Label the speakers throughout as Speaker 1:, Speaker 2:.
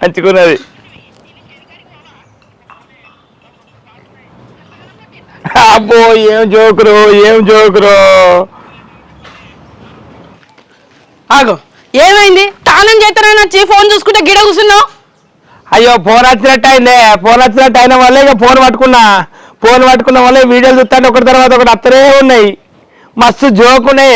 Speaker 1: మంచుకున్నది అబ్బో ఏం జోకురు ఏం జోకురు.
Speaker 2: ఆగో. ఏమైంది? తానం చేస్తానని వచ్చి ఫోన్ చూసుకుంటే గిడ కూర్చున్నావు?
Speaker 1: అయ్యో ఫోన్ వచ్చినట్టు అయిందే ఫోన్ వచ్చినట్టు అయిన వల్లే ఇక ఫోన్ పట్టుకున్నా. ఫోన్ పట్టుకున్న వల్లే వీడియోలు చూస్తాను ఒకటి తర్వాత ఒకటి అత్తరే ఉన్నాయి. మస్తు జోక్ ఉన్నాయి.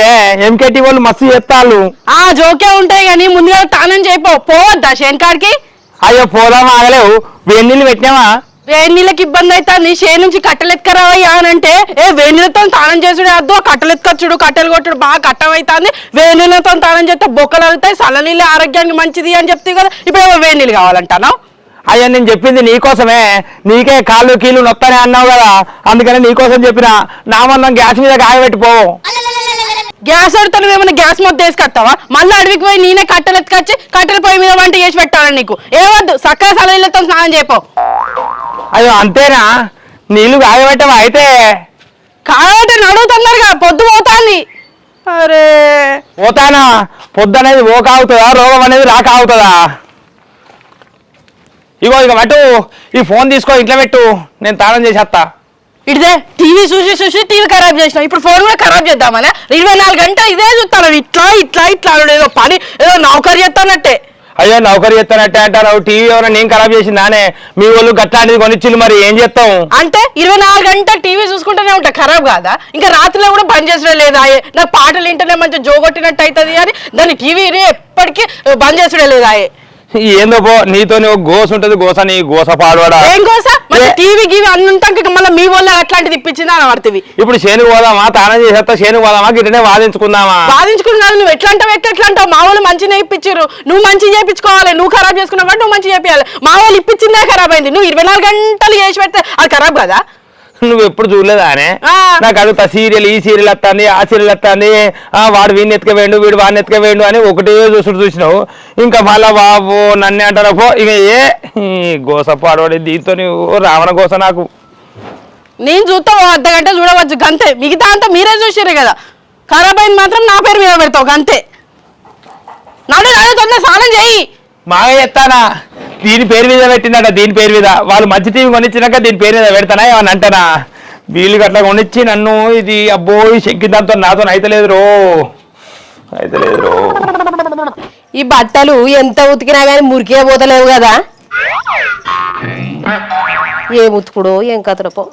Speaker 1: ఎంకేటీ వాళ్ళు మస్తు చేస్తాళ్ళు
Speaker 2: ఆ జోకే ఉంటాయి కానీ ముందుగా తానం చేయిపో పోవద్దా శేన్కాడికి
Speaker 1: అయ్యో పోదాం ఆగలేవు. వేడి నీళ్ళు పెట్టినావా?
Speaker 2: వేడి నీళ్ళకి ఇబ్బంది అవుతుంది. షే నుంచి కట్టెలు ఎత్తుకరావయ్యా అని అంటే ఏ వేడి నీళ్ళతో తానం చేసుడు అద్దు. కట్టెలు ఎత్తుకొచ్చుడు కట్టెలు కొట్టుడు బాగా కట్టమవుతుంది వేడి నీళ్ళతో తానం చేస్తే బొక్కలు అవుతాయి చల్ల నీళ్ళు ఆరోగ్యానికి మంచిది అని చెప్తే కదా. ఇప్పుడు వేడి నీళ్ళు కావాలంటాను?
Speaker 1: అయ్యో నేను చెప్పింది నీకోసమే నీకే కాళ్ళు కీళ్ళు నొత్తనే అన్నావు కదా. అందుకని నీకోసం చెప్పిన. నా మందం గ్యాస్ మీద కాయబెట్టిపో
Speaker 2: గ్యాస్ అడుగుతాను ఏమైనా గ్యాస్ మొత్తం వేసుకొస్తావా? మళ్ళీ అడవికి పోయి నేనే కట్టెలు ఎత్తుకొచ్చి కట్టెల పొయ్యి మీద వంట చేసి పెట్టాలని నీకు? ఏవద్దు చల్ల నీళ్ళతో స్నానం చేయపో
Speaker 1: అయ్యో అంతేనా? నీళ్ళు కాయబెట్టవా అయితే?
Speaker 2: కాబట్టి నడువు తొందరగా పొద్దు పోతాంది. అరే.
Speaker 1: పోతానా? పొద్దు అనేది ఓ కాగుతుందా రోగం అనేది రాక ఆగుతుందా ఇగో ఇక మటు ఈ ఫోన్ తీసుకో ఇంట్లో పెట్టు. నేను తాళం చేసేస్తా
Speaker 2: ఇదే టీవీ చూసి చూసి టీవీ ఖరాబ్ చేసినాం ఇప్పుడు ఫోన్ కూడా ఖరాబ్ చేద్దామనే? ఇరవై నాలుగు గంటలు ఇదే చూస్తాను ఇట్లా ఇట్లా ఇట్లా. ఏదో పని ఏదో నౌకరీ చేస్తానట్టే.
Speaker 1: అయ్యో నౌకరీ చేస్తానట్టే అంటారు టీవీ ఎవరైనా నేను ఖరాబ్ చేసిందానే మీ వాళ్ళు గట్లాంటిది కొనిచ్చిల్లు మరి ఏం చేస్తాం
Speaker 2: అంటే ఇరవై నాలుగు గంటలు టీవీ చూసుకుంటూనే ఉంటా. ఖరాబ్ కాదా? ఇంకా రాత్రిలో కూడా బంద్ చేసడం లేదా? నాకు పాటలు వింటేనే మంచిగా జోగొట్టినట్టు అవుతుంది అని దాన్ని టీవీ ఎప్పటికీ బంద్ చేసడం లేదా?
Speaker 1: ఏందో నీతో గోస ఉంటది గోస నీ గోస పాడవాడా?
Speaker 2: ఏం
Speaker 1: ఏ-
Speaker 2: టీవీ గీవి అన్ని ఉంటాక మళ్ళీ మీ వల్ల అట్లాంటిది ఇప్పించిందా అని పడుతుంది
Speaker 1: ఇప్పుడు శేనుకు పోదామా? తానం చేసేస్తా శేనుకు పోదామా? గిట్టనే వాదించుకుందామా?
Speaker 2: బాధించుకున్నాను నువ్వు ఎట్లా అంటావు ఎట్లా ఎట్లా అంటావు మా వాళ్ళు మంచిగా ఇప్పించారు నువ్వు మంచి చేయించుకోవాలి నువ్వు ఖరాబ్ చేసుకున్నావు నువ్వు మంచి చేయాలి మా వాళ్ళు ఇప్పించిందే ఖరాబ్ అయింది నువ్వు ఇరవై నాలుగు గంటలు చేసి పెడితే అది ఖరాబ్ కదా?
Speaker 1: నువ్వు ఎప్పుడు చూడలేదా అనే?
Speaker 2: ఆ.
Speaker 1: నాకు అడుగుతా సీరియల్ ఈ సీరియల్ వస్తుంది ఆ సీరియల్ వస్తుంది వాడు వీడిని ఎత్తుకవేండు వీడు వాడిని ఎత్తుకవేండు అని ఒకటే చూసుడు చూసినావు? ఇంకా మళ్ళా బాబు నన్నే అంటారు పో ఇక ఏ ఈ గోస పాడవాడి దీంతో రావణ గోస నాకు.
Speaker 2: నేను చూస్తా ఓ అర్ధ గంట చూడవచ్చు గంతే. మిగతా అంతా మీరే చూసారు కదా. ఖరాబ్ అయింది మాత్రం నా పేరు మీద పెడతావు గంతే. నడు నడు తొందర స్నానం చేయి.
Speaker 1: మాగా చెప్తానా దీని పేరు మీద పెట్టిందట దీని పేరు మీద. వాళ్ళు మంచి టీవీ కొనిచ్చినాక దీని పేరు మీద పెడతానా ఏమన్నా అంటానా? వీళ్ళు అట్లా కొనిచ్చి నన్ను ఇది అబ్బో ఈ శంకి దాంతో నాతో అయితలేదు రో అయితలేదు రో
Speaker 3: ఈ బట్టలు ఎంత ఉతికినా కానీ మురికే పోతలేవు కదా. ఏం ఉతుకుడో ఏం కథలపో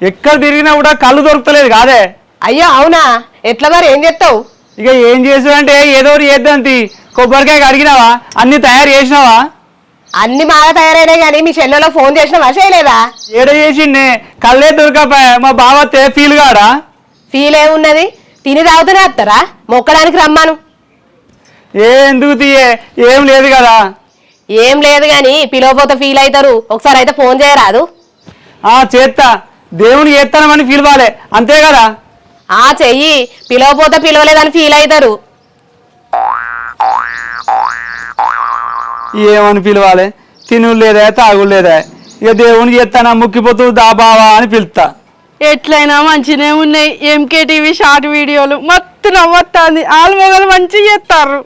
Speaker 1: ఎక్కడ తిరిగినా కూడా కళ్ళు దొరుకుతలేదు కాదే.
Speaker 3: అయ్యో అవునా? ఎట్లా మరి? ఏం చేస్తావు?
Speaker 1: ఇక ఏం చేసావంటే ఏదో ఒకటి చేద్దాం తీ కొబ్బరికాయ అడిగినావా అన్ని తయారు చేసినావా?
Speaker 3: అన్ని బాగా తయారైనాయి కానీ మీ చెల్లెలో ఫోన్ చేసినావా? చేయలేదా?
Speaker 1: ఏడ చేసిండే? కళ్ళే దొరకపాయ. మా బావతే ఫీల్ కాడా?
Speaker 3: ఫీల్ ఏమున్నది? తిని తాగుతూనే వస్తారా? మొక్కడానికి రమ్మాను.
Speaker 1: ఏ ఎందుకు తీయే? ఏం లేదు కదా.
Speaker 3: ఏం లేదు కానీ పిలవపోతే ఫీల్ అవుతారు. ఒకసారి అయితే ఫోన్ చేయరాదు.
Speaker 1: ఆ చేస్తా దేవుని చేస్తానమని ఫీల్ కాలే. అంతే కదా?
Speaker 3: ఆ చెయ్యి పిలవపోతే పిలవలేదని ఫీల్ అవుతారు
Speaker 1: ఏమని పిలవాలి? తిను లేదా తాగుడు లేదా? ఇక దేవునికి చేస్తానా ముక్కిపోతూ దా బావా అని పిలుస్తా.
Speaker 2: ఎట్లయినా మంచినే ఉన్నాయి. ఎంకే టీవీ షార్ట్ వీడియోలు మొత్తం నవ్వొస్తుంది ఆలు మొగలు మంచిగా చేస్తారు.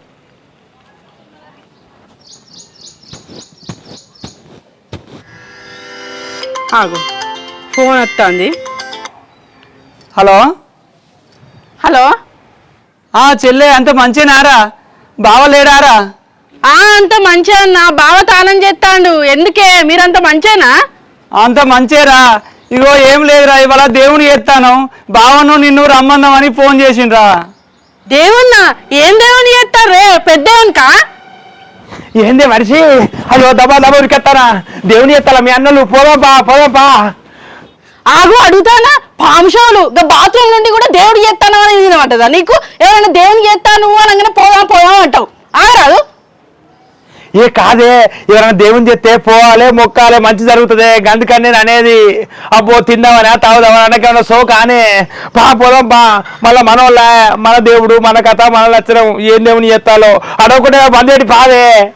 Speaker 2: ఆగు. ఫోన్ వస్తుంది
Speaker 1: హలో?
Speaker 2: హలో?
Speaker 1: ఆ చెల్లె అంత మంచినారా? బావ లేడారా
Speaker 2: ఆ అంత మంచిగా అన్న. బావ తానం చేస్తాండు. ఎందుకే? మీరంత మంచేనా?
Speaker 1: అంత మంచేరా? ఇగో ఏం లేదురా. ఇవాళ దేవుని చేస్తాను. బావను నిన్ను రమ్మందామని ఫోన్ చేసిండ్రా.
Speaker 2: దేవున్నా? ఏం దేవుని చేస్తారు? పెద్దవునికా
Speaker 1: ఏంది మనిషి? అయ్యో దబా దబా ఉరికెత్తారా దేవుని చేస్తారా మీ అన్నలు? పోదాంపా పోదాంపా
Speaker 2: ఆగు అడుగుతానా? పాంశాలు బాత్రూమ్ నుండి కూడా దేవుడు చేస్తాను అని వినమంటదా నీకు? ఏమైనా దేవుని చేస్తాను అనగానే పోదాం పోదాం అంటావు. ఆగరాదు.
Speaker 1: ఏ కాదే ఎవరైనా దేవుని చెప్తే పోవాలి మొక్కాలి మంచి జరుగుతుంది. గందుకని నేను అనేది అబ్బో తిందామని తాగుదామని అనకేమన్నా సో కానీ పా పోదాం పా. మళ్ళీ మన వాళ్ళ మన దేవుడు మన కథ మన లక్షణం ఏం దేవుని చేస్తాలో? అడగకుండా బందేటి పాదే.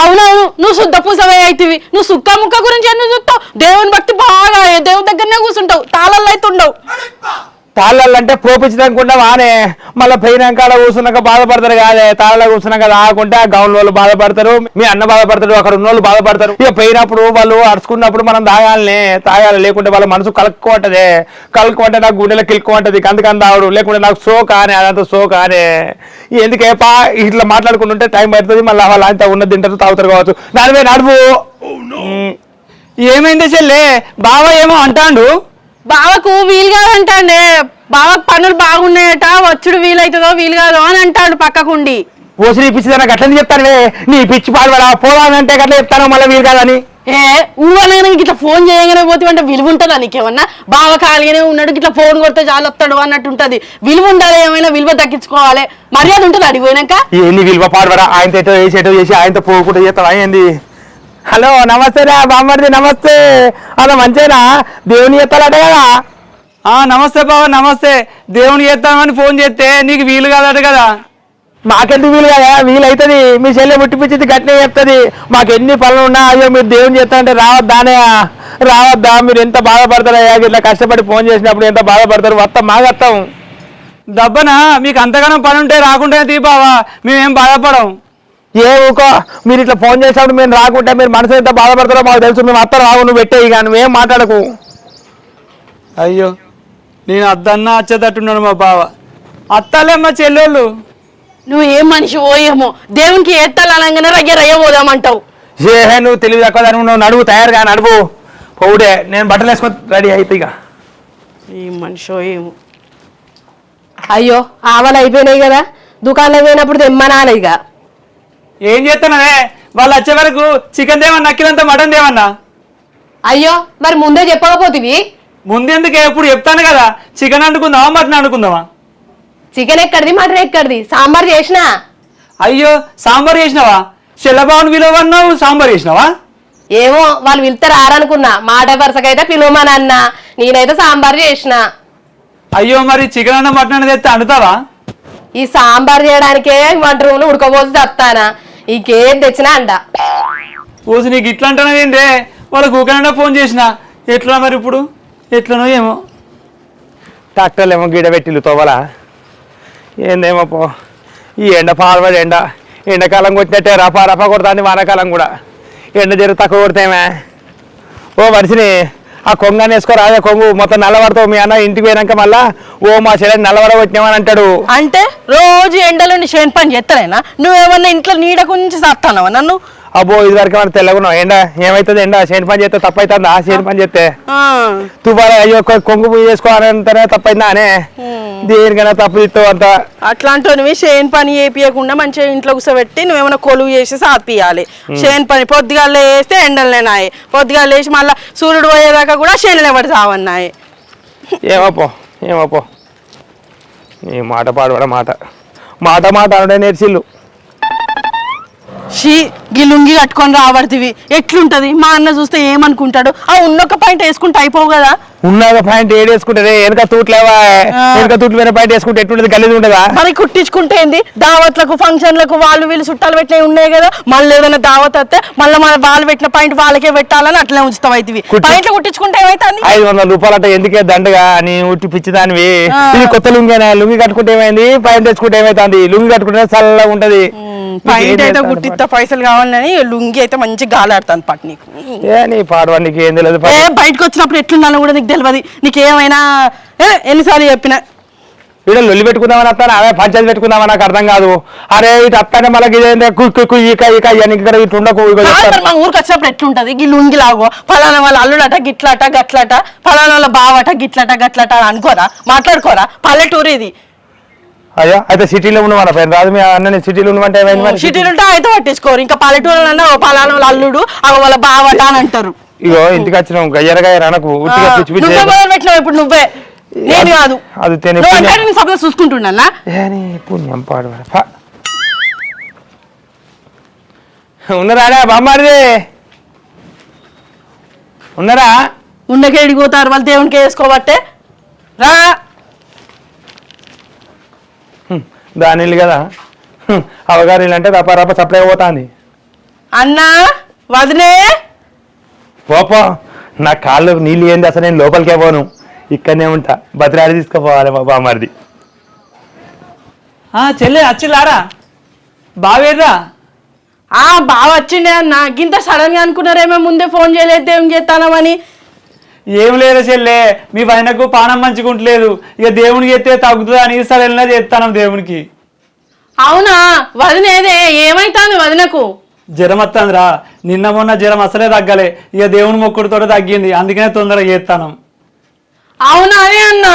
Speaker 2: అవునవును నువ్వు శుద్ధ పూసవే అవుతుంది నువ్వు సుక్క ముక్క గురించి ఎందుకు చూస్తావు. దేవుని భక్తి బాగా దేవుని దగ్గరనే కూర్చుంటావు. తాళల్లో అయితే ఉండవు.
Speaker 1: తాళ్ళంటే పోపించడానికి కూడా వానే. మళ్ళీ పోయినాక ఆడ కూర్చున్నాక బాధపడతారు కాదే. తాళ్ళ కూర్చున్నాక ఆ గౌన్ వాళ్ళు బాధపడతారు. మీ అన్న బాధపడతాడు అక్కడ ఉన్న వాళ్ళు బాధపడతారు. ఇక పోయినప్పుడు వాళ్ళు అరుచుకున్నప్పుడు మనం తాగాలని. తాగాలి లేకుంటే వాళ్ళ మనసు కలుక్కుంటదే కలుక్కుంటే నాకు గుండెలో కిలుక్కుంటది అందుకని తాగుడు లేకుంటే నాకు సో కానే అదంతా సో కానే ఎందుకే పా ఇట్లా మాట్లాడుకుంటుంటే టైం పడుతుంది మళ్ళీ వాళ్ళు అంతా ఉన్నది తింటారు తాగుతారు కావచ్చు. దానిపై నడుపు. ఉమ్.
Speaker 4: ఏమైంది చెల్లే? బావ ఏమో అంటాండు?
Speaker 2: బావకు వీలు కాదంటాండే బావకు పనులు బాగున్నాయట వచ్చుడు వీలైతుందో వీలు కాదో అని అంటాడు పక్కకుండి.
Speaker 1: ఓసి నీ పిచ్చి నాకు అట్లని చెప్తానులే నీ పిచ్చి పాడబడా పోదానంటే గట్ల చెప్తాను మళ్ళీ వీలు కాదని.
Speaker 2: ఏ ఊవనైనా ఇట్లా ఫోన్ చేయగానే పోతే అంటే విలువ ఉంటుందా నీకేమన్నా? బావ ఖాళీగానే ఉన్నాడు ఇట్లా ఫోన్ కొడితే చాలు వస్తాడు అన్నట్టు ఉంటది. విలువ ఉండాలి ఏమైనా విలువ దక్కించుకోవాలి మర్యాద ఉంటుంది అడిగిపోయినాక
Speaker 1: ఎన్ని విలువ పాడబడా ఆయనతో ఎటో చేసి ఆయనతో పోకుండా చేస్తాం అయ్యింది హలో నమస్తే రా బామ్మర్ది నమస్తే. అలా మంచిగా దేవుని ఎత్తాలట కదా.
Speaker 4: ఆ నమస్తే బావ నమస్తే. దేవుని చేద్దామని ఫోన్ చేస్తే నీకు వీలు కాదట కదా.
Speaker 1: మాకెందుకు వీలు కదా? వీలు అవుతుంది మీ చెల్లె ముట్టిపించింది గట్టినే చెప్తుంది. మాకు ఎన్ని పనులు ఉన్నా అయ్యో మీరు దేవుని చేస్తారంటే రావద్దానే రావద్దా? మీరు ఎంత బాధపడతారయ్యా ఇట్లా కష్టపడి ఫోన్ చేసినప్పుడు ఎంత బాధపడతారు? వస్తాం మాగత్తాం.
Speaker 4: దబ్బన మీకు అంతగానో పని ఉంటే రాకుంటేనే తీ బావా. మేమేం బాధపడం
Speaker 1: ఏ ఊకో? మీరు ఇట్లా ఫోన్ చేసినప్పుడు మేము రాకుంటే మీరు మనసు ఎంత బాధపడతారో మాకు తెలుసు. మేము అత్త రావు నువ్వు పెట్టేయి కానీ నువ్వేం మాట్లాడకు.
Speaker 4: అయ్యో నేను అద్దన్నా వచ్చేటట్టున్నాడు మా బావ. అత్తాలే మా చెల్లెళ్ళు.
Speaker 2: నువ్వు ఏం మనిషి ఏమో దేవునికి ఎత్తాలి అనగానే రయ్య పోదామంటావు.
Speaker 1: ఏ నువ్వు తెలివి తక్కువ నువ్వు నడువు తయారుగా నడువు. పౌడే నేను బట్టలు వేసుకొని రెడీ అయితే ఇక.
Speaker 2: ఏం మనిషో ఏమో
Speaker 3: అయ్యో ఆవలు అయిపోయినాయి కదా. దుకాణంలో పోయినప్పుడు తెమ్మనాలి ఇక.
Speaker 4: ఏం చేస్తున్నావే? వాళ్ళు వచ్చే వరకు చికెన్ దేమన్నా నక్కినంత మటన్ దేమన్నా
Speaker 3: అయ్యో మరి ముందే చెప్పకపోతివి?
Speaker 4: ముందెందుకే ఎప్పుడు చెప్తాను కదా. చికెన్ వండుకుందామా మటన్ వండుకుందామా?
Speaker 3: చికెన్ ఎక్కడిది మటన్ ఎక్కడిది? సాంబార్ చేసినా?
Speaker 4: అయ్యో సాంబార్ చేసినావా? చెల్లబాబుని విలువన్నావు సాంబార్ చేసినావా?
Speaker 3: ఏమో వాళ్ళు పిలుస్తారు ఆరనుకున్నా మాట వరుసకైతే పిలువమని అన్నా నేనైతే సాంబార్ చేసిన.
Speaker 4: అయ్యో మరి చికెన్ అన్న మటన్ తెస్తే అండుతావా?
Speaker 3: ఈ సాంబార్ చేయడానికే వంట రూమ్లో ఉడకపోసి చెప్తానా ఇంకేం తెచ్చినా అంట.
Speaker 4: ఓసి నీకు ఇట్లా అంటున్నావేంటే వాళ్ళకి ఊకనన్నా ఫోన్ చేసిన? ఎట్లా మరి ఇప్పుడు? ఎట్లనో ఏమో?
Speaker 1: ట్రాక్టర్లు ఏమో గీడ పెట్టిల్లు తోవలా? ఏందేమో పో. ఈ ఎండ పాల్పడి ఎండ. ఎండాకాలం కొట్టినట్టే రఫా రఫా కొడుతుంది వానాకాలం కూడా. ఎండ జర తక్కువ కొడితేమే ఓ మనిషిని ఆ కొంగని వేసుకో రాజా కొంగు మొత్తం నల్లబడతావు మీ అన్న ఇంటికి పోయినాక మళ్ళా ఓ మా చెల్లెని నల్లబడగొట్టినామని అంటాడు.
Speaker 2: అంటే రోజు ఎండలో షేన్ పని చేస్తానేనా నువ్వేమన్నా ఇంట్లో నీడ గురించి సత్తానవా నన్ను?
Speaker 1: అబ్బో ఇది వరకు మనం తెల్లగున్నావు ఎండ ఏమవుతుంది ఎండ చేను పని చేస్తే తప్పైతుందా? చేను పని చేస్తే? అయ్యో కొ- కొంగు పువ్వు చేసుకోవాలంటేనే తప్పైందా అనే? దేనికైనా తప్పు అంత.
Speaker 2: అట్లాంటివి షేన్ పని చేపియకుండా మంచిగా ఇంట్లో కూర్చోబెట్టి నువ్వేమైనా కొలువు చేసి సాపియాలి. షేన్ పని పొద్దుగాలు వేస్తే ఎండలనే నాయి పొద్దుగాలు వేసి మళ్ళీ సూర్యుడు పోయేదాకా కూడా షేన్లు ఎవరు సావన్నాయి
Speaker 1: ఏమో పో ఏమో పో నీ మాట పాడబడ మాట. మాట మాట అనడే నేర్చిల్లు.
Speaker 2: షీ గీ లుంగి కట్టుకొని రాబడుతుంది ఎట్లుంటది? మా అన్న చూస్తే ఏమనుకుంటాడు? ఆ ఉన్నొక్క పాయింట్ వేసుకుంటే అయిపోవు కదా.
Speaker 1: ఉన్నది పాయింట్ ఏడు వేసుకుంటే వెనక తూట్లేవా. వెనక తూట్లు వేరే పాయింట్ వేసుకుంటే ఎట్లుంటది? గలీజ్ ఉండదా
Speaker 2: మరి కుట్టించుకుంటే ఏంది? దావత్లకు ఫంక్షన్లకు వాళ్ళు వీళ్ళు చుట్టాలు పెట్టినవి ఉన్నాయి కదా. మళ్ళీ ఏదైనా దావత్ వస్తే మళ్ళీ మన వాళ్ళు పెట్టిన పాయింట్ వాళ్ళకే పెట్టాలని అట్లే ఉంచుతాం అయితే పాయింట్లు కుట్టించుకుంటే ఏమైతుంది?
Speaker 1: ఐదు వందల రూపాయలు అంటే ఎందుకే దండగా? నీ ఉట్టి పిచ్చిదానివి
Speaker 2: ఆ.
Speaker 1: ఇది కొత్త లుంగేనా? లుంగి కట్టుకుంటే ఏమైంది? పాయింట్ వేసుకుంటే ఏమైతుంది? లుంగి కట్టుకుంటే చల్లగా ఉంటది.
Speaker 2: పాయింట్ అయితే
Speaker 1: నీకేం
Speaker 2: గుట్టిస్తా పైసలు కావాలని లుంగి అయితే మంచి గాలాడుతాను పట్టు నీకు.
Speaker 1: ఏ నీ పాడవా నీకు ఏం తెలియదు
Speaker 2: ఏ బయటకు వచ్చినప్పుడు ఎట్లున్నానో కూడా నీకు తెలియదు నీకు ఏమైనా ఎన్నిసార్లు చెప్పిన.
Speaker 1: ఇక్కడ లొల్లి పెట్టుకుందామని వస్తాను? అదే పంచాయతీ పెట్టుకుందామని నాకు అర్థం కాదు. అరే ఇటు వస్తానే మళ్ళీ ఇదేంటే కుక్కు ఈక ఇవన్నీ ఇక్కడ ఇటు ఉండకు
Speaker 2: మా ఊరికి వచ్చినప్పుడు ఎట్లుంటది? ఈ లుంగి లాగో ఫలానా వాళ్ళ అల్లుడట గిట్లట గట్లట ఫలానా వాళ్ళ బావట గిట్లట గట్లట అని అనుకోరా? మాట్లాడుకోరా? పల్లెటూరు ఇది.
Speaker 1: అయ్యో అయితే సిటీలో ఉన్నవాళ్ళ పైన రాదు మీ అన్న సిటీలో ఉన్నమంటే మరి?
Speaker 2: సిటీలు ఉంటే అయితే పట్టించుకోరు. ఇంకా పల్లెటూరు ఓ వాళ్ళ అల్లుడు వాళ్ళ బావట అని అంటారు.
Speaker 1: ఇగో ఇంటికి వచ్చినాం గయ్యర గయ్యర అనకు ఉట్టిగా పిచ్చి పిచ్చి
Speaker 2: పెట్టినావు ఇప్పుడు నువ్వే. నేను కాదు.
Speaker 1: అది
Speaker 2: నేను సభలో చూసుకుంటున్నా
Speaker 1: పుణ్యం ఫ. ఉన్నరాడా బామ్మారిది? ఉన్నరా?
Speaker 2: ఉన్నకే ఎడిగిపోతారు వాళ్ళు దేవునికి వేసుకోబట్టే. రా.
Speaker 1: దానిల్లు కదా. హ్మ్, అవగారిల్లు అంటే రప రప సప్లై పోతాంది
Speaker 2: అన్నా వదినే.
Speaker 1: పోపో. నా కాళ్ళు నీళ్ళు ఏంది? అసలు నేను లోపలికే పోను. ఇక్కడనే ఉంటా. బతిరాడి తీసుకుపోవాలి మా బామ్మర్ది.
Speaker 4: ఆ చెల్లె వచ్చిల్లారా బావేర్రా
Speaker 2: ఆ బాగా వచ్చిండే అన్న. గింత సడన్గా అనుకున్నారేమో ముందే ఫోన్ చేయలేదు ఏం చేస్తానమని
Speaker 4: ఏం లేదు చెల్లె మీ వదినకు పానం మంచుకుంటలేదు ఇక దేవునికి ఎత్తే తగ్గుతుంది అని సరైన చేస్తాను దేవునికి.
Speaker 2: అవునా? వదినేదే ఏమైతాంది వదినకు?
Speaker 4: జ్వరం వస్తుందిరా నిన్న మొన్న జ్వరం అసలే తగ్గలే. ఇక దేవుని మొక్కుడుతో తగ్గింది. అందుకనే తొందరగా చేస్తాను.
Speaker 2: అవునా అదే అన్న?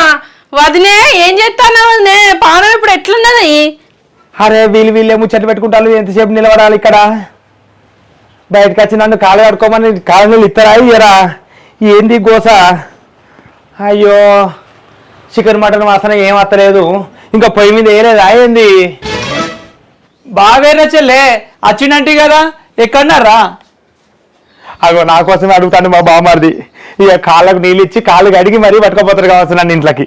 Speaker 2: వదినే ఏం చేస్తాను వదినే? పానం ఇప్పుడు ఎట్లున్నది?
Speaker 1: అరే వీళ్ళు వీళ్ళే ముచ్చట్లు పెట్టుకుంటారు. ఎంతసేపు నిలబడాలి ఇక్కడ? బయటకు వచ్చి నన్ను కాలు కడుక్కోమని కాలు నీళ్ళు ఇస్తారా ఇయ్యరా? ఏంది గోస? అయ్యో చికెన్ మటన్ వాసన ఏం అత్తలేదు. ఇంకా పొయ్యి మీద వేయలేదా ఏంది?
Speaker 4: బాగా చెల్లే వచ్చిండంటే కదా ఎక్కడన్నారా?
Speaker 1: అగో నా కోసమే అడుగుతాను మా బామ్మర్ది. ఇక కాళ్ళకు నీళ్ళు ఇచ్చి కాళ్ళు కడిగి మరీ పట్టుకోపోతారు కావచ్చు నన్ను ఇంట్లోకి.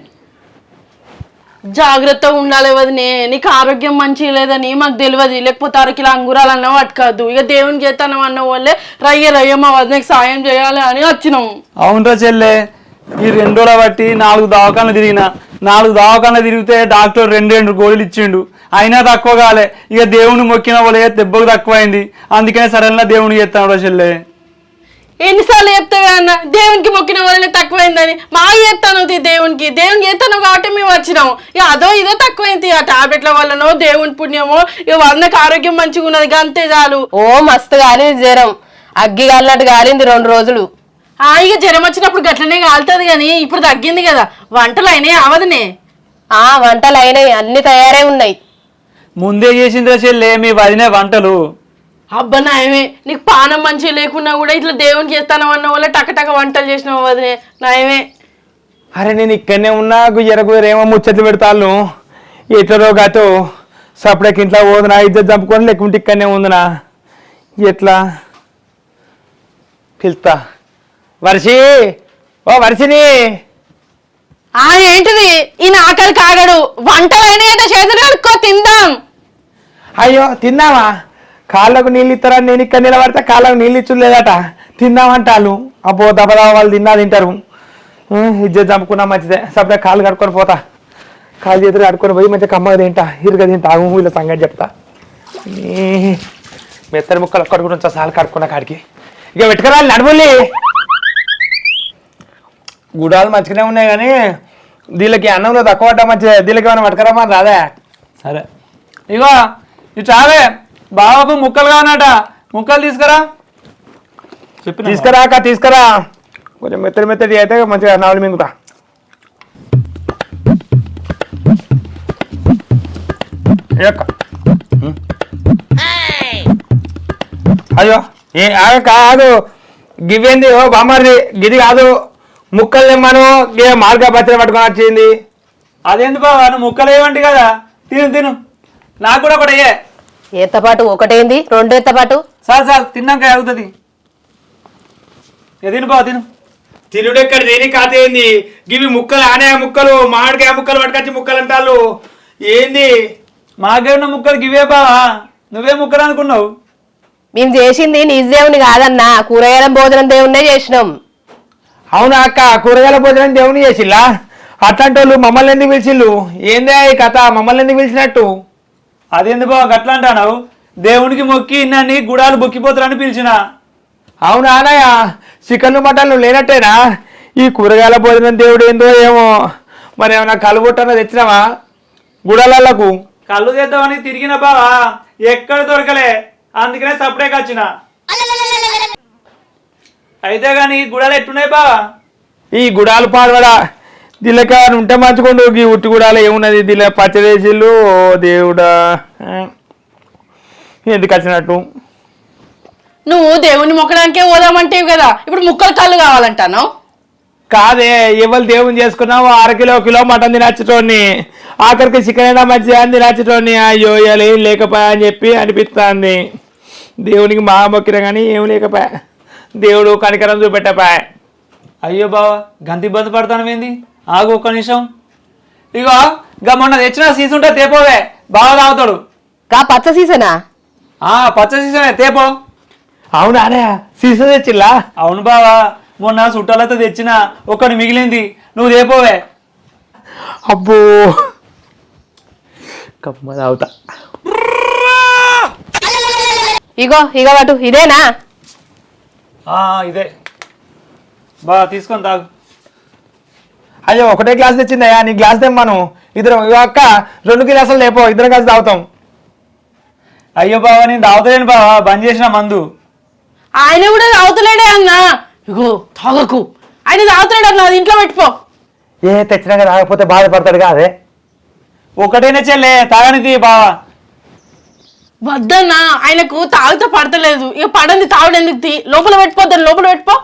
Speaker 2: జాగ్రత్తగా ఉండాలి వదినే. నీకు ఆరోగ్యం మంచి లేదని మాకు తెలియదు. లేకపోతే అరకిలో అంగురాలన్నా పట్టుకోవద్దు. ఇక దేవునికి చేస్తాను అన్న వాళ్ళే రయ్య రయ్య మా వదినకి సాయం చేయాలి అని వచ్చినాం.
Speaker 4: అవునరా చెల్లె. ఈ రెండు రోజుల బట్టి నాలుగు దవాఖానలు తిరిగిన. నాలుగు దవాఖానలు తిరిగితే డాక్టర్ రెండు రెండు గోళీలు ఇచ్చిండు. అయినా తక్కువ కాలే. ఇక దేవుని మొక్కిన వాళ్ళే దెబ్బకు తక్కువైంది. అందుకనే సరైన దేవుని చేస్తాను చెల్లె.
Speaker 2: ఎన్నిసార్లు చెప్తావే అన్న? దేవునికి మొక్కిన వాళ్ళని తక్కువైందని. మా చేస్తాను తీ దేవునికి. దేవునికి చేస్తాను కాబట్టి మేము వచ్చినాం. ఇక అదో ఇదో తక్కువైంది. ఆ టాబ్లెట్ల వల్లనో దేవుని పుణ్యమో ఇక వందకి ఆరోగ్యం మంచిగా ఉన్నది. అంతే చాలు.
Speaker 3: ఓ మస్తు కాలింది జ్వరం. అగ్గి కాలినట్టు కాలింది రెండు రోజులు.
Speaker 2: ఆ ఇక జ్వరం వచ్చినప్పుడు గట్లనే కాలుతుంది కానీ ఇప్పుడు తగ్గింది కదా. వంటలు అయినాయి? అవదనే.
Speaker 3: ఆ వంటలు అయినాయి. అన్ని తయారై ఉన్నాయి.
Speaker 4: ముందే చేసిందిరా చెల్లె మీ వదినే వంటలు.
Speaker 2: అబ్బా నాయమే నీకు పానం మంచిగా లేకున్నా కూడా ఇట్లా దేవునికి చేస్తాను అన్న వల్ల టకటక వంటలు చేసినావు వదినే నాయమే.
Speaker 1: అరే నేను ఇక్కడనే ఉన్నా గుయ్యర గుయ్యర ఏమో ముచ్చట్లు పెడతాను ఎట్లరో గతో సపరేట్ ఇంట్లో పోదునా ఇద్దరు చంపుకొని లేకుంటే ఇక్కడనే ఉందినా? ఎట్లా? పిలుస్తా. వర్షి ఓ వర్షిని.
Speaker 2: ఆ ఏంటిది? ఈయన ఆకలి కాగడు వంటలు అయినాయట చేతులు కడుక్కో తిందాం.
Speaker 1: అయ్యో తిన్నావా? కాళ్ళకు నీళ్ళు ఇస్తారని నేను ఇక్కడ నిలబడితే కాళ్ళకు నీళ్ళు ఇచ్చులేదట తిందామంటాను అబ్బో దబదబ వాళ్ళు తిన్నా తింటారు. ఇజ్జత్ చంపుకున్నా మంచిదే. సపరేట్ కాళ్ళు కడుక్కొని పోతా. కాళ్ళు చేతులు కడుక్కొని పోయి మంచిగా కమ్మగా తింటా. ఇరుగా తింటా. ఆగు వీళ్ళ సంగతి చెప్తా. మెత్తడి ముక్కలు ఒక్కటి కూడా ఉంచా సాలు కడుక్కున్న కాడికి. ఇక పెట్టుకురాలి నడుముల్లి గుడాలు మంచిగానే ఉన్నాయి కానీ దీనికి అన్నంలో తక్కువ పడ్డా మంచిదే. దీనికి ఏమైనా పట్టుకురామని రాదా?
Speaker 4: సరే. ఇగో ఇటు చావే బాబాకు ముక్కలు కావనట ముక్కలు తీసుకురా. చెప్పిన.
Speaker 1: తీసుకురాక తీసుకురా. కొంచెం మెత్తడి మెత్తడి అయితే మంచిగా నాలుగు మింగుతా. అయ్యో ఏ ఆగ కాదు గివ్వేంది? ఓ బామ్మది గిది కాదు. ముక్కలు తెమ్మను. మార్గా పచ్చడి పట్టుకొని వచ్చింది.
Speaker 4: అదేంది బాబా నువ్వు ముక్కలు ఏమంటి కదా? తిను తిను. నాకు కూడా ఒకటి ఏ
Speaker 3: ఎత్తపాటు ఒకటేంది? రెండు ఎత్తపాటు
Speaker 4: సార్ సార్ తిన్నాక అవుతుంది. తిను బావ తిను.
Speaker 1: తిరుడు ఎక్కడ దేని కాత ఏంది? గివి ముక్కలు ఆనే ముక్కలు మామిడికాయ ముక్కలు పట్టుకొచ్చి ముక్కలు అంటారు ఏంది?
Speaker 4: మాకేమన్నా ముక్కలు గివే బావా? నువ్వే ముక్కలు అనుకున్నావు.
Speaker 3: మేము చేసింది నిజ దేవుని కాదన్నా. కూరగాయల భోజనం దేవుణ్ణే చేసినాం.
Speaker 1: అవునా అక్క? కూరగాయల భోజనం దేవుని చేసిల్లా? అట్లాంటి వాళ్ళు మమ్మల్ని ఎందుకు పిలిచిల్లు? ఏందే ఈ కథ? మమ్మల్ని ఎందుకు పిలిచినట్టు?
Speaker 4: అదేంది బావ గట్లా అంటావు దేవునికి మొక్కి నన్ను గుడాలు బొక్కిపోతారని పిలిచిన.
Speaker 1: అవునా అన్నయ్య? చికెన్ మటన్లు లేనట్టేనా? ఈ కూరగాయల భోజనం దేవుడు ఏందో ఏమో. మరి ఏమన్నా కలుగొట్టన తెచ్చినావా? గుడాలకు
Speaker 4: కళ్ళు చేద్దామని తిరిగిన బావా ఎక్కడ దొరకలే. అందుకనే సపరేట్ వచ్చిన అయితే గాని గుడాలు ఎట్టున్నాయి బావా?
Speaker 1: ఈ గుడాలు పాడవడా? దీనికి ఉంటే మంచుకోండు ఈ ఉట్టి గుడాలు ఏమున్నది? దీనిలో పచ్చదేశీలు ఓ దేవుడా. ఎందుకు వచ్చినట్టు
Speaker 2: నువ్వు దేవుని మొక్కడానికే పోదామంటేవి కదా. ఇప్పుడు ముక్కలు కళ్ళు కావాలంటాను?
Speaker 1: కాదే ఎవరు దేవుని చేసుకున్నావు అర కిలో కిలో మటన్ తినచ్చుటోని ఆఖరికి చికెన్ అయినా మంచిగా అని తినచ్చుటోని అయ్యో ఏం లేకపోయా అని చెప్పి అనిపిస్తుంది దేవునికి మా మొక్కిన కానీ ఏం లేకపోయా. దేవుడు కనికరం చూపెట్టపాయ.
Speaker 4: అయ్యో బావా గంతి ఇబ్బంది పడతాను ఏంది ఆగు ఒక్క నిమిషం. ఇగో ఇక మొన్న తెచ్చిన సీసు ఉంటే తేపోవే. బాగా తాగుతాడు.
Speaker 3: కా పచ్చ సీసనా
Speaker 4: ఆ పచ్చ సీసనే తేపో.
Speaker 1: అవునా సీసా తెచ్చిల్లా?
Speaker 4: అవును బావా మొన్న చుట్టాలతో తెచ్చిన ఒకటి మిగిలింది. నువ్వు దేపోవే
Speaker 1: అబ్బో. కమ్మ తాగుతా.
Speaker 3: ఇగో ఇగో వాటు ఇదేనా?
Speaker 4: ఆ, ఇదే. బా తీసుకొని తాగు.
Speaker 1: అయ్యో ఒకటే గ్లాస్ తెచ్చిందయ్యా నీ గ్లాస్ తెమ్మాను. ఇద్దరు అక్క రెండు గ్లాసులు లేపో ఇద్దరం కలిసి తాగుతాం.
Speaker 4: అయ్యో బావా నేను తాగుతలేను బావా బంద్ చేసిన మందు.
Speaker 2: ఆయన కూడా తాగుతలేడే అన్నా. ఇగో తాగకు. ఆయన తాగుతలేడు అన్న అది ఇంట్లో పెట్టుకో.
Speaker 1: ఏ తెచ్చినాక తాగకపోతే బాధపడతాడు కాదే?
Speaker 4: ఒకటేనే చెల్లే తాగనిది బావా.
Speaker 2: వద్దన్నా ఆయనకు తాగితే పడతలేదు. ఇక పడంది తాగుడు ఎందుకు తీ? లోపల పెట్టుకోద్దాను లోపల పెట్టుకో.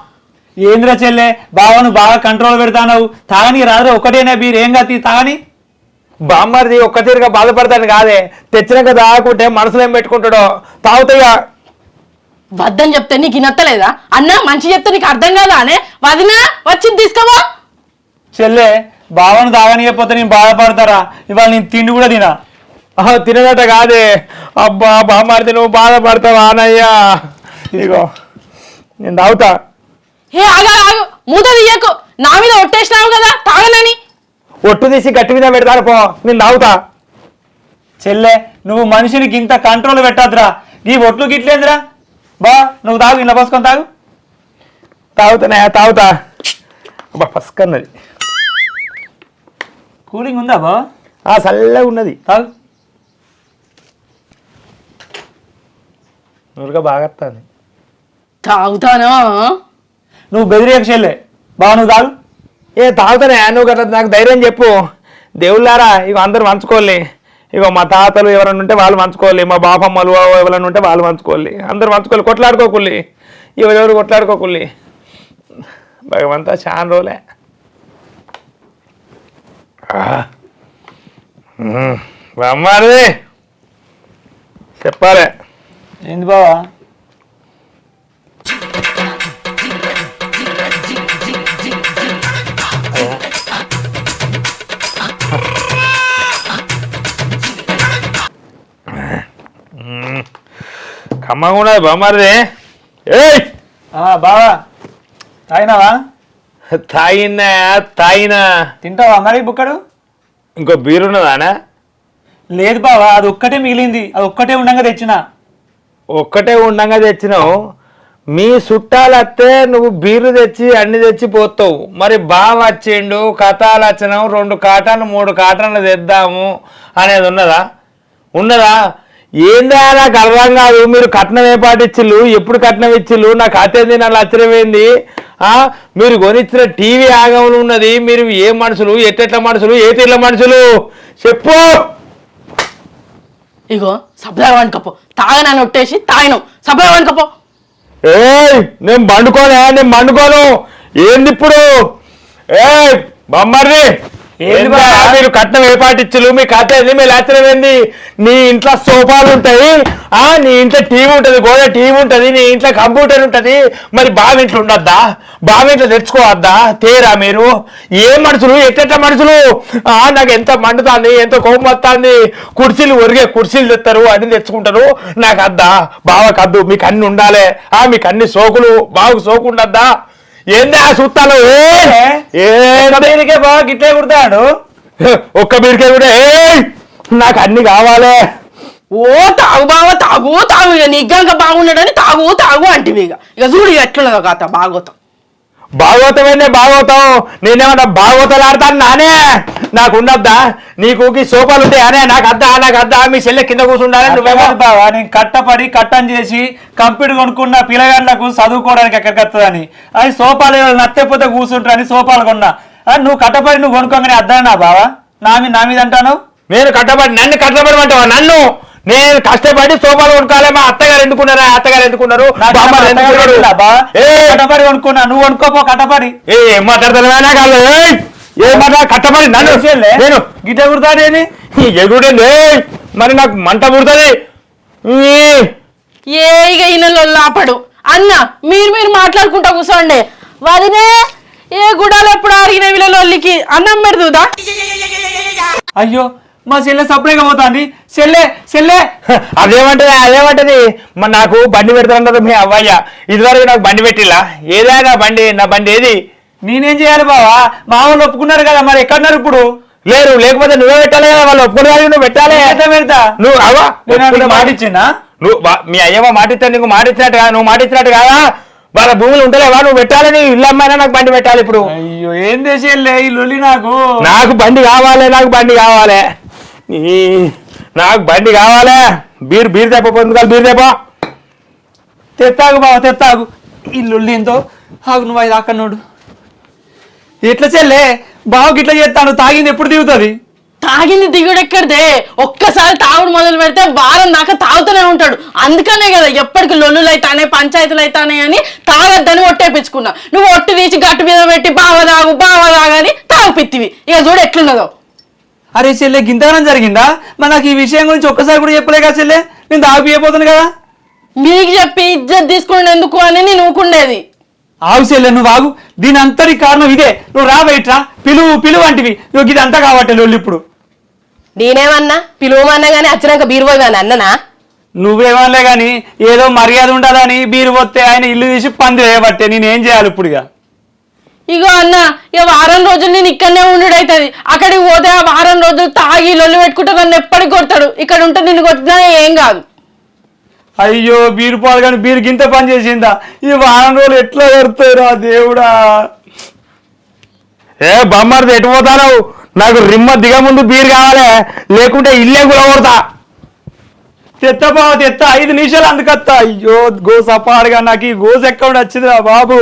Speaker 4: ఏంద్రా చెల్లె బావా నువ్వు బాగా కంట్రోల్ పెడతావు తాగని రాదు ఒకటేనే బీర్ ఏం కాదు తాగని.
Speaker 1: బామ్మరిది ఒక్క తీరుగా బాధపడతాడు కాదే. తెచ్చినాక తాగకుంటే మనసులో ఏం పెట్టుకుంటాడో? తాగుతాయిగా
Speaker 2: వద్దని చెప్తే నీకు వినత్తలేదా అన్న మంచి చెప్తే నీకు అర్థం కాదా అనే? వదినా వచ్చి తీసుకోవా
Speaker 4: చెల్లె బావను తాగనియకపోతే నేను బాధపడతారా? ఇవాళ నేను తిండి కూడా తినా.
Speaker 1: ఆహా, తినదట కాదే. అబ్బా బామ్మరిది నువ్వు బాధపడతావా అనయ్యా ఇగో నేను తాగుతా.
Speaker 2: ఏ ఆగా ఆగు మూత తీయకు. నా మీద ఒట్టేసినావు కదా తాగనని.
Speaker 1: ఒట్టు తీసి గట్టి మీద పెడతాను పో. నేను తాగుతా.
Speaker 4: చెల్లె నువ్వు మనిషినికి ఇంత కంట్రోల్ పెట్టద్దురా. ఈ ఒట్లు గిట్లేదురా? బా నువ్వు తాగు ఇలా పోసుకొని తాగు.
Speaker 1: తాగుతానే తాగుతా. అబ్బా పసుకన్నది.
Speaker 4: కూలింగ్ ఉందా బా?
Speaker 1: ఆ చల్లగా ఉన్నది.
Speaker 4: తాగు.
Speaker 1: నూరుగా బాగా
Speaker 2: తాగుతానా?
Speaker 4: నువ్వు బెదిరియక చెల్లె. బా నువ్వు తాగు.
Speaker 1: ఏ తాగుతానే. నువ్వు గట్లా నాకు ధైర్యం చెప్పు. దేవుళ్ళారా ఇక అందరు పంచుకోవాలి. ఇక మా తాతలు ఎవరైనా ఉంటే వాళ్ళు పంచుకోవాలి. మా బాపమ్మలు ఎవరైనా ఉంటే వాళ్ళు పంచుకోవాలి. అందరు పంచుకోవాలి. కొట్లాడుకోకుల్లి. ఎవరెవరు కొట్లాడుకోకుల్లి. భగవంతా చాలా రోజులే. అమ్మాది. చెప్పాలి.
Speaker 4: ఏంది బావా?
Speaker 1: కూడా బొమ్మరిది. ఏయ్!
Speaker 4: ఆ, బావా తాగినావా?
Speaker 1: తాగినా తాగినా.
Speaker 4: తింటావా మరి బుక్కడు?
Speaker 1: ఇంకో బీరు ఉన్నదానా
Speaker 4: లేదు బావా అది ఒక్కటే మిగిలింది. అది ఒక్కటే ఉండంగా తెచ్చిన.
Speaker 1: ఒక్కటే ఉండంగా తెచ్చినావు. మీ చుట్టాలత్తే నువ్వు బీరు తెచ్చి అన్ని తెచ్చి పోతావు. మరి బావ వచ్చిండు కథాలు వచ్చినావు రెండు కాటాలు మూడు కాటాలు తెద్దాము అనేది ఉన్నదా? ఉన్నదా? ఏందా నాకు అర్థం కాదు. మీరు కట్నం ఏ పాటిచ్చిల్లు ఎప్పుడు కట్నం ఇచ్చిల్లు నాకు అతేంది నాకు ఆశ్చర్యమైంది ఆ మీరు కొనిచ్చిన టీవీ ఆగములు ఉన్నది. మీరు ఏ మనుషులు? ఎట్టెట్ల మనుషులు? ఏ తీర్ల మనుషులు? చెప్పు!
Speaker 2: ఇగో సబ్లా వండుకపో తాగనని ఒట్టేసి తాగినావు సబ్లా వండుకపో
Speaker 1: ఏయ్ నేను పండుకోనే నేను పండుకోను ఏంది ఇప్పుడు? ఏయ్ బొమ్మర్రి
Speaker 4: ఏంది
Speaker 1: ఏంది మీరు కట్నం ఏ పాటిచ్చులు మీ కథ ఏంది? మీ లాచరం ఏంది? నీ ఇంట్లో సోఫాలు ఉంటాయి. ఆ నీ ఇంట్లో టీవీ ఉంటది గోడ టీవీ ఉంటది నీ ఇంట్లో కంప్యూటర్ ఉంటది. మరి బావి ఇంట్లో ఉండొద్దా? బావి ఇంట్లో తెచ్చుకోవద్దా తేరా మీరు? ఏ మనుషులు? ఎట్టెట్ట మనుషులు? ఆ నాకు ఎంత మండుతాంది ఎంత కోపం వస్తుంది. కుర్చీలు ఒరిగే కుర్చీలు తెస్తారు అన్ని తెచ్చుకుంటారు. నాకు అద్దా బావకు అద్దు మీకు అన్ని ఉండాలి. ఆ మీకు అన్ని సోకులు బావకు సోకు ఉండద్దా? ఏంది ఏ?
Speaker 4: బీరికే బావా గిట్లే కుడతాడు.
Speaker 1: ఒక్క బీరికే కూడా? ఏయ్ నాకు అన్ని కావాలి.
Speaker 2: ఓ తాగు బావ తాగు తాగు ఇక. నీగ్గాక బాగున్నాడని తాగు తాగు అంటివి ఇక. ఇక చూడు ఇక ఎట్లున్నదో కాత బాగోతాం.
Speaker 1: భాగవతమేనే భాగవతం? నేనేమన్నా భాగవతాలు ఆడతాను నానే? నాకు ఉండద్దా నీకు సోఫాలు ఉంటాయి అనే? నాకు అద్దా నాకు అద్దా మీ చెల్లె కింద కూర్చుండాలి నువ్వేమో
Speaker 4: బావా నేను కట్టపడి కట్టం చేసి కంప్యూటర్ కొనుక్కున్న పిల్లగాళ్ళకు చదువుకోవడానికి ఎక్కడికి వస్తుందని. అది సోఫాలు ఏమైనా నచ్చకపోతే కూర్చుంటారని సోఫాలు కొన్నా. నువ్వు కట్టపడి నువ్వు కొనుక్కోగానే అద్దానా బావా? నా మీద నా మీద అంటాను?
Speaker 1: నేను కట్టబడి నన్ను కట్టబడమంటావా నన్ను? నేను కష్టపడి సోఫాలు కొనుక్కోవాలి మా అత్తగారు ఎందుకున్నారా? అత్తగారు ఎందుకున్నారు?
Speaker 4: కట్టపడి కొనుక్కున్నా నువ్వు కొనుక్కోపో కట్టపడి
Speaker 1: ఏం మాట్లాడతాను కాదు ఏయ్, ఏం! మాట్లా కట్టబడి నన్ను. నేను.
Speaker 4: గిట్ట కుడతాడేని
Speaker 1: ఎగుడండి మరి నాకు మంట పుడుతుంది.
Speaker 2: ఏ ఇక ఈయనలో లాపడు. అన్న మీరు మీరు మాట్లాడుకుంటా కూర్చోండి వదినే ఏ గుడాలు ఎప్పుడు అడిగిన వీళ్ళకి అన్నం పెడుతుందా
Speaker 4: అయ్యో మా చెల్లె సపరేట్గా పోతాంది. చెల్లె చెల్లె.
Speaker 1: అదేమంటది అదేమంటది? మరి నాకు బండి పెడతానంటారు మీ అవ్వయ్య. ఇదివరకు నాకు బండి పెట్టిలా? ఏదా నా బండి? నా బండి ఏది?
Speaker 4: నేనేం చేయాలి బావా? మా వాళ్ళు ఒప్పుకున్నారు కదా మరి ఎక్కడున్నారు ఇప్పుడు?
Speaker 1: లేరు లేకపోతే నువ్వే పెట్టాలి కదా వాళ్ళు ఒప్పుకునే వాళ్ళు నువ్వు పెట్టాలి.
Speaker 4: పెడతా పెడతా.
Speaker 1: నువ్వు అవా
Speaker 4: నేను మాట ఇచ్చిందా
Speaker 1: నువ్వు మీ అయ్యమ్మ మాట ఇస్తే నీకు మాట ఇచ్చినట్టు కాదు నువ్వు మాట ఇచ్చినట్టు కాదా? వాళ్ళ భూములు ఉంటలేవా నువ్వు పెట్టాలి నీ ఇల్లు అమ్మాయినా నాకు బండి పెట్టాలి ఇప్పుడు.
Speaker 4: అయ్యో ఏం చేసేలే ఈ లొల్లి నాకు?
Speaker 1: నాకు బండి కావాలి నాకు బండి కావాలి. ఈ నాకు బండి కావాలి. బీర్ బీర్ తెప్ప పొందుకోవాలి బీర్ తెప్ప.
Speaker 4: తెత్తాగు బావ తెత్తాగు. ఈ లొల్లి ఎంతో ఆగు నువ్వు అది అక్కడోడు ఎట్లా చెల్లే? బావకి ఇట్లా చేస్తాను తాగింది ఎప్పుడు దిగుతుంది?
Speaker 2: తాగింది దిగుడు ఎక్కడిదే? ఒక్కసారి తాగుడు మొదలు పెడితే వారం దాకా తాగుతూనే ఉంటాడు. అందుకనే కదా ఎప్పటికి లొల్లులు అయితానే పంచాయతీలు అయితానే అని తాగద్దని ఒట్టేపించుకున్నా నువ్వు ఒట్టి తీసి గట్టు మీద పెట్టి బావ తాగు బావ తాగని తాగు పిత్తివి. ఇక చూడు ఎట్లున్నదో.
Speaker 4: అరే చెల్లె గింతగానం జరిగిందా? మరి నాకు ఈ విషయం గురించి ఒక్కసారి కూడా చెప్పలే కదా చెల్లె నేను తాగిపోతాను కదా.
Speaker 2: మీకు చెప్పి ఇజ్జత్ తీసుకుని ఎందుకు అని నేను ఊకుండేది.
Speaker 4: ఆగు చెల్లె నువ్వు ఆగు. దీని అంతటి కారణం ఇదే. నువ్వు రా బయట పిలువు పిలువు అంటివి. నువ్వు ఇది అంతా కాబట్టి లొల్లి ఇప్పుడు.
Speaker 3: నేనేమన్నా? పిలువమన్నా గానీ వచ్చినాక బీరుపోయి అన్ననా?
Speaker 4: నువ్వేమనలే గాని ఏదో మర్యాద ఉండదని బీరు పోతే ఆయన ఇల్లు తీసి పంది వేయబట్టే. నేనేం చేయాలి ఇప్పుడు ఇక
Speaker 2: ఇగో అన్న ఇక వారం రోజులు నేను ఇక్కడనే ఉండడైతుంది. అక్కడికి పోతే ఆ వారం రోజులు తాగి లొల్లు పెట్టుకుంటే నన్ను ఎప్పటికి కొడతాడు? ఇక్కడ ఉంటే నిన్ను కొట్టినా ఏం కాదు.
Speaker 4: అయ్యో బీరు పాలు కానీ బీరు గింత పని చేసిందా? ఈ వారం రోజులు ఎట్లా కడతారా దేవుడా?
Speaker 1: ఏ బొమ్మర్ది ఎటు పోతావు నాకు రిమ్మ దిగ ముందు బీరు కావాలే లేకుంటే ఇల్లే గులగొడతా
Speaker 4: తెత్త బావ తెత్త ఐదు నిమిషాలు అందుకత్తా. అయ్యో గోస పాడుగా నాకు ఈ గోస ఎక్కడ వచ్చిందిరా బాబు?